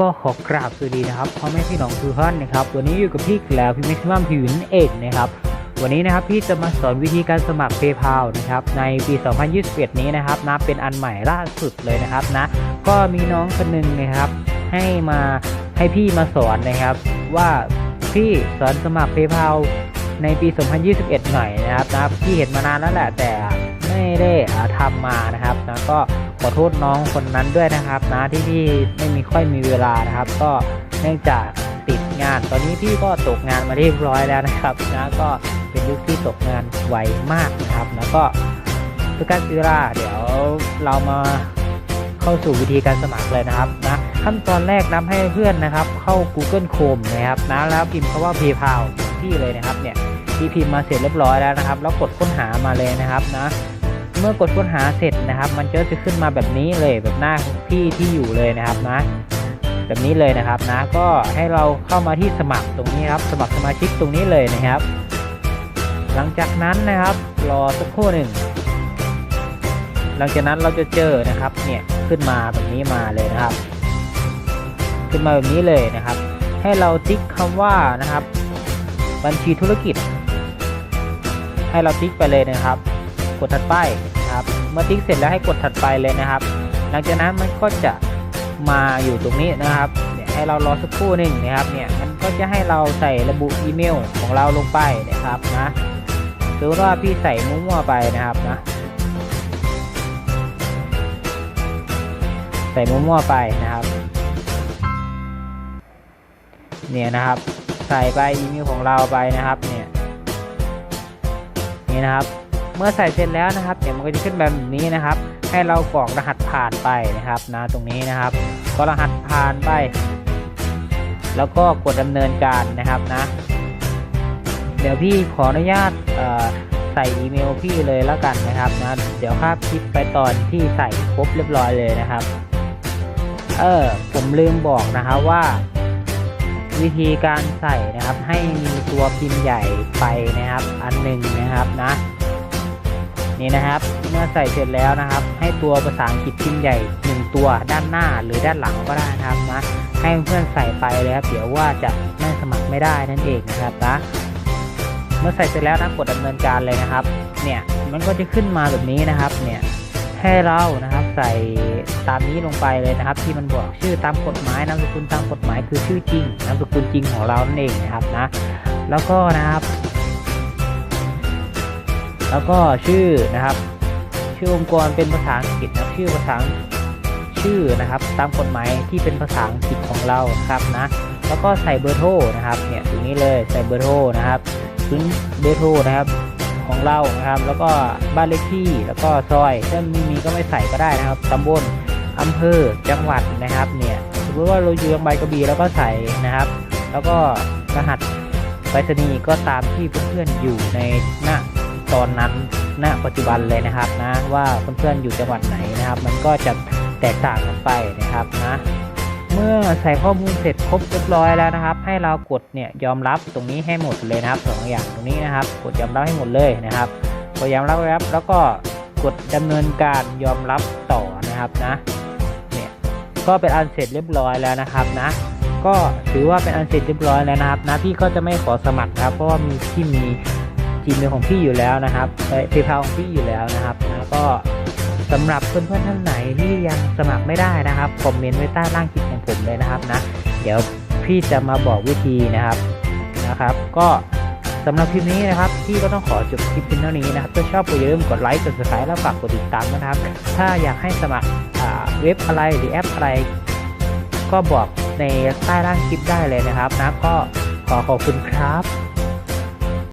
ก็ขอกราบสวัสดีนะครับพ่อแม่พี่น้องทุกท่านนะครับ วันนี้อยู่กับพี่แล้วพี่ม็กซิมัมผิวหนเอกนะครับ วันนี้นะครับพี่จะมาสอนวิธีการสมัคร PayPal นะครับในปี 2021 นี้นะครับนะเป็นอันใหม่ล่าสุดเลยนะครับนะก็มีน้องคนหนึ่งนะครับ ให้มาให้พี่มาสอนนะครับ ว่าพี่สอนสมัคร PayPal ในปี 2021 หน่อยนะครับนะพี่เห็นมานานแล้วแหละแต่ไม่ได้อ่าทำมานะครับนะก็ ขอโทษน้องคนนั้นด้วยนะครับนะที่พี่ไม่มีค่อยมีเวลานะครับ ก็เนื่องจากติดงาน ตอนนี้พี่ก็ตกงานมาเรียบร้อยแล้วนะครับนะก็เป็นยุคที่ตกงานไวมากนะครับ แล้วก็ทุกการซื้อราเดี๋ยวเรามาเข้าสู่วิธีการสมัครเลยนะครับนะขั้นตอนแรกนะให้เพื่อนนะครับ เข้า Google Chrome นะครับนะแล้วพิมพ์คำว่า PayPal ที่เลยนะครับเนี่ยที่พิมพ์มาเสร็จเรียบร้อยแล้วนะครับ แล้วกดค้นหามาเลยนะครับนะ เมื่อกดค้นหาเสร็จนะครับ มันก็จะขึ้นมาแบบนี้เลยแบบหน้าของพี่ที่อยู่เลยนะครับนะ แบบนี้เลยนะครับนะก็ให้เราเข้ามาที่สมัครตรงนี้ครับ สมัครสมาชิกตรงนี้เลยนะครับ หลังจากนั้นนะครับรอสักครู่หนึ่งหลังจากนั้นเราจะเจอนะครับเนี่ยขึ้นมาแบบนี้มาเลยนะครับ ขึ้นมาแบบนี้เลยนะครับ ให้เราติ๊กคำว่านะครับ บัญชีธุรกิจ ให้เราติ๊กไปเลยนะครับ กดถัดไปนะครับ เมื่อติ๊กเสร็จแล้วให้กดถัดไปเลยนะครับ หลังจากนั้นมันก็จะมาอยู่ตรงนี้นะครับเนี่ยให้เรารอสักครู่หนึ่งนะครับเนี่ยมันก็จะให้เราใส่ระบุอีเมลของเราลงไปนะครับนะสมมติว่าพี่ใส่มั่วๆไปนะครับนะใส่มั่วๆไปนะครับ เนี่ยนะครับ ใส่ไปอีเมลของเราไปนะครับ เนี่ยนี่นะครับ เมื่อใส่เสร็จแล้วนะครับเดี๋ยวมันก็จะขึ้นแบบนี้นะครับ ให้เรากรอกรหัสผ่านไปนะครับนะตรงนี้นะครับก็รหัสผ่านไป แล้วก็กดดำเนินการนะครับนะ เดี๋ยวพี่ขออนุญาตใส่อีเมลพี่เลยแล้วกันนะครับนะเดี๋ยวภาพคลิปไปตอนที่ใส่ครบเรียบร้อยเลยนะครับเออผมลืมบอกนะครับว่า วิธีการใส่นะครับให้มีตัวพิมพ์ใหญ่ไปนะครับ อันหนึ่งนะครับนะ นี่นะครับ เมื่อใส่เสร็จแล้วนะครับ ให้ตัวภาษาอังกฤษพิมพ์ใหญ่หนึ่งตัวด้านหน้าหรือด้านหลังก็ได้นะครับนะให้เพื่อนใส่ไปเลยครับเดี๋ยวว่าจะไม่สมัครไม่ได้นั่นเองนะครับนะเมื่อใส่เสร็จแล้วนะกดดำเนินการเลยนะครับ เนี่ยมันก็จะขึ้นมาแบบนี้นะครับเนี่ยให้เรานะครับใส่ตามนี้ลงไปเลยนะครับ ที่มันบอกชื่อตามกฎหมายนามสกุลตามกฎหมายคือชื่อจริงนามสกุลจริงของเรานั่นเองนะครับนะ แล้วก็นะครับ แล้วก็ชื่อนะครับ ชื่อองค์กรเป็นภาษาอังกฤษนะชื่อภาษาชื่อนะครับ ตามกฎหมายที่เป็นภาษาอังกฤษของเราครับนะ แล้วก็ใส่เบอร์โทรนะครับเนี่ยตรงนี้เลยใส่เบอร์โทรนะครับถึงเบอร์โทรนะครับของเรานะครับ แล้วก็บ้านเลขที่แล้วก็ซอยถ้าไม่มีก็ไม่ใส่ก็ได้นะครับตำบลอำเภอจังหวัดนะครับเนี่ยสมมติว่าเราอยู่จังหวัดกระบี่แล้วก็ใส่นะครับ แล้วก็รหัสไปรษณีย์ก็ตามที่เพื่อนๆอยู่ในณ ตอนนั้นณปัจจุบันเลยนะครับนะว่าเพื่อนๆอยู่จังหวัดไหนนะครับ มันก็จะแตกต่างกันไปนะครับนะเมื่อใส่ข้อมูลเสร็จครบเรียบร้อยแล้วนะครับ ให้เรากดเนี่ยยอมรับตรงนี้ให้หมดเลยนะครับสองอย่างตรงนี้นะครับ กดยอมรับให้หมดเลยนะครับกดยอมรับแล้วแล้วก็กดดำเนินการยอมรับต่อนะครับนะเนี่ยก็เป็นอันเสร็จเรียบร้อยแล้วนะครับนะ ก็ถือว่าเป็นอันเสร็จเรียบร้อยแล้วนะครับนะพี่ก็จะไม่ขอสมัครนะครับเพราะว่ามีที่มี จีเมลของพี่อยู่แล้วนะครับเพย์พาของพี่อยู่แล้วนะครับนะก็สำหรับเพื่อนๆท่านไหนที่ยังสมัครไม่ได้นะครับคอมเมนต์ไว้ใต้ล่างคลิปของผมเลยนะครับนะเดี๋ยวพี่จะมาบอกวิธีนะครับนะครับ ก็สำหรับคลิปนี้นะครับพี่ก็ต้องขอจบคลิปเพียงเท่านี้นะครับถ้าชอบก็อย่าลืมกดไลค์กด subscribe แล้วฝากกดติดตามนะครับ ถ้าอยากให้สมัครเว็บอะไรหรือแอปอะไร ก็บอกในใต้ล่างคลิปได้เลยนะครับนะก็ขอขอบคุณครับ